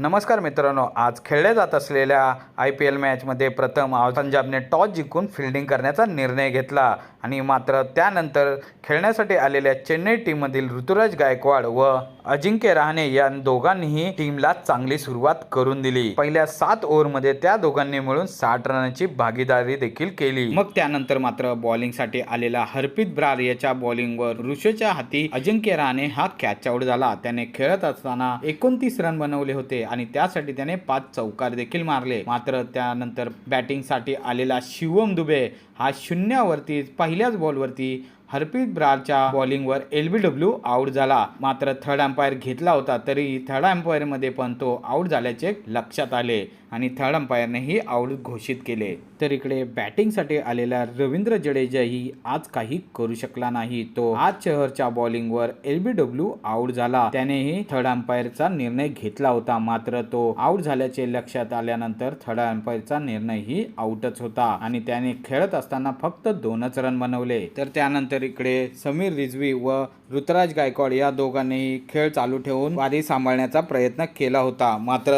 नमस्कार मित्रांनो आज खेळल्या जात असलेल्या आय पी एल मॅचमध्ये प्रथम पंजाबने टॉस जिंकून फिल्डिंग करण्याचा निर्णय घेतला. आणि मात्र त्यानंतर खेळण्यासाठी आलेल्या चेन्नई टीममधील ऋतुराज गायकवाड व अजिंक्य रहाणे या दोघांनीही टीमला चांगली सुरुवात करून दिली. पहिल्या सात ओव्हरमध्ये त्या दोघांनी मिळून साठ रनांची भागीदारी देखील केली. मग त्यानंतर मात्र बॉलिंगसाठी आलेला हरप्रीत ब्रार याच्या बॉलिंगवर ऋषेच्या हाती अजिंक्य रहाणे हा कॅच आउट झाला. त्याने खेळत असताना एकोणतीस रन बनवले होते. आणि त्यासाठी त्याने पाच चौकार देखील मारले. मात्र त्यानंतर बॅटिंगसाठी आलेला शिवम दुबे हा शून्यावरती पहिल्याच बॉलवरती हरप्रीत ब्रारच्या बॉलिंगवर एल बी डब्ल्यू आऊट झाला. मात्र थर्ड अंपायर घेतला होता तरी थर्ड अंपायरमध्ये पण तो आऊट झाल्याचे लक्षात आले आणि थर्ड अंपायरनेही आऊट घोषित केले. तर इकडे बॅटिंगसाठी आलेला रवींद्र जडेजाही आज काही करू शकला नाही. तो आज चहरच्या बॉलिंगवर एल बी डब्ल्यू आऊट झाला. त्यानेही थर्ड अंपायरचा निर्णय घेतला होता. मात्र तो आऊट झाल्याचे लक्षात आल्यानंतर थर्ड अंपायरचा निर्णयही आऊटच होता आणि त्याने खेळत असताना फक्त दोनच रन बनवले. तर त्यानंतर इकडे समीर रिझवी व ऋतुराज गायकवाड या दोघांनीही खेळ चालू ठेवून वारी सांभाळण्याचा प्रयत्न केला होता. मात्र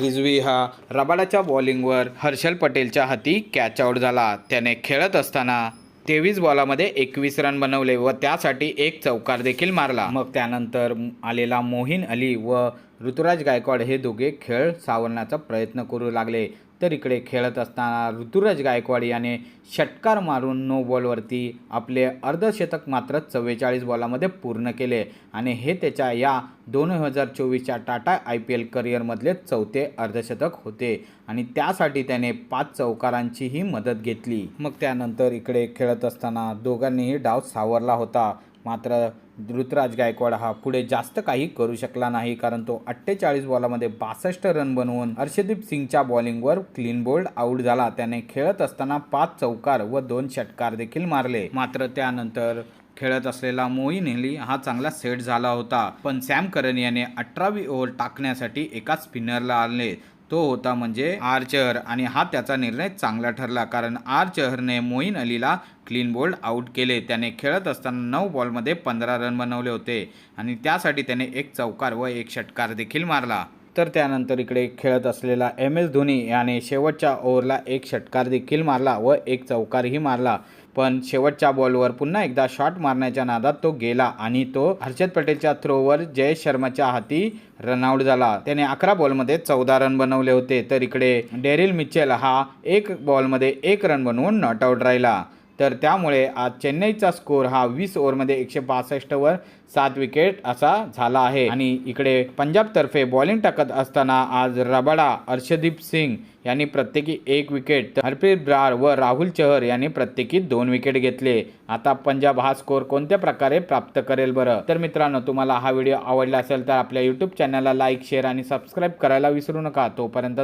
रिझवी हा रबाडाच्या बॉलिंगवर हर्षल पटेलच्या हाती कॅच आउट झाला. त्याने खेळत असताना तेवीस बॉलामध्ये एकवीस रन बनवले व त्यासाठी एक चौकार देखील मारला. मग त्यानंतर आलेला मोहीन अली व ऋतुराज गायकवाड हे दोघे खेळ सावरण्याचा प्रयत्न करू लागले. तर इकडे खेळत असताना ऋतुराज गायकवाड याने षटकार मारून नो बॉलवरती आपले अर्धशतक मात्र चव्वेचाळीस बॉलामध्ये पूर्ण केले आणि हे त्याच्या या दोन हजार चोवीसच्या टाटा आय पी एल करिअरमधले चौथे अर्धशतक होते आणि त्यासाठी त्याने पाच चौकारांचीही मदत घेतली. मग त्यानंतर इकडे खेळत असताना दोघांनीही डाव सावरला होता. मात्र ऋतुराज गायकवाड हा पुढे जास्त काही करू शकला नाही कारण तो अठ्ठेचाळीस बॉलामध्ये बासष्ट रन बनवून हर्षदीप सिंगच्या बॉलिंगवर क्लीन बोल्ड आऊट झाला. त्याने खेळत असताना पाच चौकार व दोन षटकार देखील मारले. मात्र त्यानंतर खेळत असलेला मोईन हेली हा चांगला सेट झाला होता. पण सॅम करन याने अठरावी ओव्हर टाकण्यासाठी एका स्पिनरला आणले. तो होता म्हणजे आर चहर. आणि हा त्याचा निर्णय चांगला ठरला कारण आर चहरने मोईन अलीला क्लीन बोल्ड आऊट केले. त्याने खेळत असताना नऊ बॉलमध्ये पंधरा रन बनवले होते आणि त्यासाठी त्याने एक चौकार व एक षटकार देखील मारला. तर त्यानंतर इकडे खेळत असलेला एम एस धोनी याने शेवटच्या ओव्हरला एक षटकार देखील मारला व एक चौकारही मारला. पण शेवटच्या बॉलवर पुन्हा एकदा शॉट मारण्याच्या नादात तो गेला आणि तो हर्षद पटेलच्या थ्रोवर जयेश शर्माच्या हाती रनआउट झाला. त्याने अकरा बॉलमध्ये चौदा रन बनवले होते. तर इकडे डेरिल मिचेल हा एक बॉलमध्ये एक रन बनवून नॉट आऊट राहिला. तर त्यामुळे आज चेन्नईचा स्कोर हा वीस ओव्हरमध्ये एकशे बासष्टवर सात विकेट असा झाला आहे. आणि इकडे पंजाबतर्फे बॉलिंग टाकत असताना आज रबाडा अर्षदीप सिंग यांनी प्रत्येकी एक विकेट हरप्रीत ब्रार व राहुल चहर यांनी प्रत्येकी दोन विकेट घेतले. आता पंजाब हा स्कोर कोणत्या प्रकारे प्राप्त करेल बरं? तर मित्रांनो तुम्हाला हा व्हिडिओ आवडला असेल तर आपल्या यूट्यूब चॅनलला लाईक शेअर आणि सबस्क्राईब करायला विसरू नका. तोपर्यंत